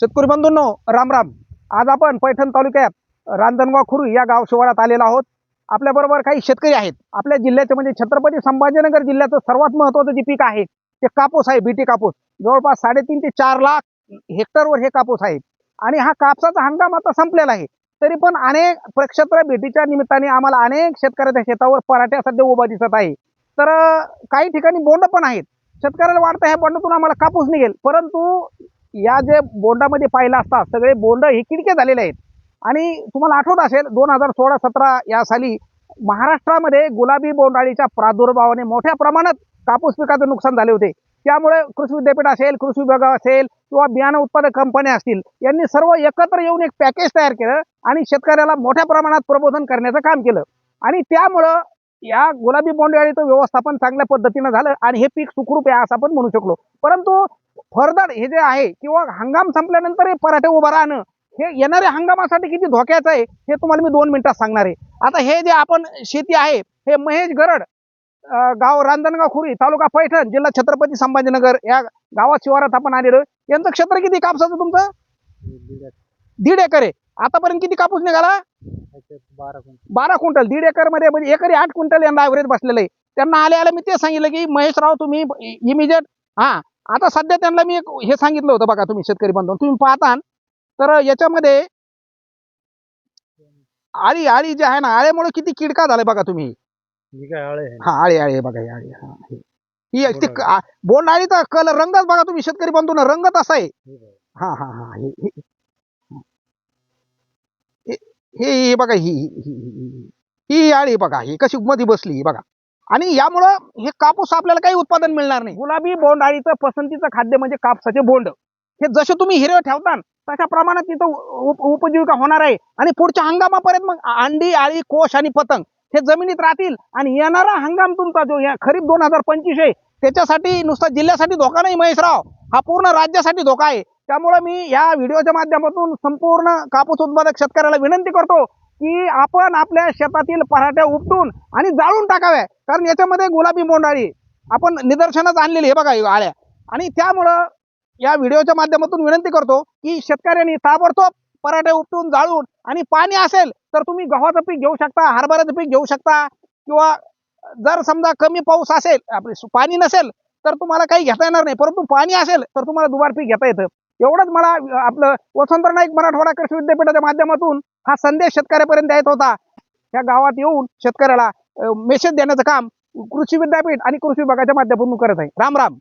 शेतकरी बंधूंनो राम राम. आज आपण पैठण तालुक्यात रांजणगाव खुरू या गाव शिवारात आलेलो आहोत. आपल्याबरोबर काही शेतकरी आहेत. आपल्या जिल्ह्याचे म्हणजे छत्रपती संभाजीनगर जिल्ह्याचं सर्वात महत्त्वाचं जे पीक आहे ते कापूस आहे बीटी कापूस. जवळपास साडेतीन ते चार लाख हेक्टरवर हे कापूस आहे. आणि हा कापसाचा हंगाम आता संपलेला आहे. तरी पण अनेक प्रक्षेत्र भेटीच्या निमित्ताने आम्हाला अनेक शेतकऱ्याच्या शेतावर पराठ्या सध्या उभा दिसत आहे. तर काही ठिकाणी बोंड पण आहेत. शेतकऱ्याला वाटतं ह्या बोंडातून आम्हाला कापूस निघेल. परंतु या जे बोंडामध्ये पाहिलं असता सगळे बोंड हे किडके झालेले आहेत. आणि तुम्हाला आठवत असेल दोन हजार सोळा सतरा या साली महाराष्ट्रामध्ये गुलाबी बोंडाळीच्या प्रादुर्भावाने मोठ्या प्रमाणात कापूस पिकाचं नुकसान झाले होते. त्यामुळे कृषी विद्यापीठ असेल कृषी विभाग असेल किंवा बियाणं उत्पादक कंपन्या असतील यांनी सर्व एकत्र येऊन एक पॅकेज तयार केलं आणि शेतकऱ्याला मोठ्या प्रमाणात प्रबोधन करण्याचं काम केलं. आणि त्यामुळं या गुलाबी बोंडअळीचं व्यवस्थापन चांगल्या पद्धतीनं झालं आणि हे पीक सुखरूप आहे असं आपण म्हणू शकलो. परंतु फर्दर हे जे आहे किंवा हंगाम संपल्यानंतर हे पराठे उभं राहणं हे येणाऱ्या हंगामासाठी किती धोक्याचं आहे हे तुम्हाला मी दोन मिनिटात सांगणार आहे. आता हे जे आपण शेती आहे हे महेश गरड गाव रांजणगाव खुरी तालुका पैठण जिल्हा छत्रपती संभाजीनगर या गावात शिवारात आपण आलेलो यांचं क्षेत्र किती कापसाचं तुमचं? दीड एकर आहे. आतापर्यंत किती कापूस निघाला? बारा क्विंटल. दीड एकरमध्ये म्हणजे एकरी आठ क्विंटल यांना ऍव्हरेज बसलेलं आहे. त्यांना आले आले मी ते सांगितलं की महेशराव तुम्ही इमिजिएट हा आता सध्या त्यांना मी एक हे सांगितलं होतं बघा तुम्ही शेतकरी बांधव तुम्ही पाहता तर याच्यामध्ये आळी आळी जे आहे ना आळ्यामुळे किती किडका झालाय बघा तुम्ही. ही आळे हा आळी बघा ही आळी हा हे. बोंड आळीचा कलर रंगच बघा तुम्ही शेतकरी बांधू ना रंगच असा आहे. हे. हा हा हा बघा ही ही- आळी बघा ही कशी मध्ये बसली बघा. आणि यामुळं हे कापूस आपल्याला काही उत्पादन मिळणार नाही. गुलाबी बोंडाळीचं पसंतीचं खाद्य म्हणजे कापसाचे बोंड. हे जसे तुम्ही हिरवे ठेवता तशा प्रमाणात तिथं उप- उपजीविका होणार आहे. आणि पुढच्या हंगामापर्यंत मग अंडी आळी कोश आणि पतंग हे जमिनीत राहतील आणि येणारा हंगाम तुमचा जो या खरीप दोन हजार पंचवीस आहे त्याच्यासाठी नुसता जिल्ह्यासाठी धोका नाही महेशराव. हा पूर्ण राज्यासाठी धोका आहे. त्यामुळे मी या व्हिडिओच्या माध्यमातून संपूर्ण कापूस उत्पादक शेतकऱ्याला विनंती करतो की आपण आपल्या शेतातील पराठ्या उपटून आणि जाळून टाकाव्या कारण याच्यामध्ये गुलाबी बोंडाळी आपण निदर्शनाच आणलेली हे बघा आळ्या. आणि त्यामुळं या व्हिडिओच्या माध्यमातून विनंती करतो की शेतकऱ्यांनी ताबडतोब पराठे उपटून जाळून आणि पाणी असेल तर तुम्ही गव्हाचं पीक घेऊ शकता हरभऱ्याचं पीक घेऊ शकता. किंवा जर समजा कमी पाऊस असेल आपली पाणी नसेल तर तुम्हाला काही घेता येणार नाही. परंतु पाणी असेल तर तुम्हाला दुबार पीक घेता येतं. एवढंच मला आपलं वसंतराव नाईक मराठवाडा कृषी विद्यापीठाच्या माध्यमातून हा संदेश शेतकऱ्यापर्यंत येत होता. या गावात येऊन शेतकऱ्याला मेसेज देण्याचं काम कृषी विद्यापीठ आणि कृषी विभागाच्या माध्यमातून करत आहे. राम राम.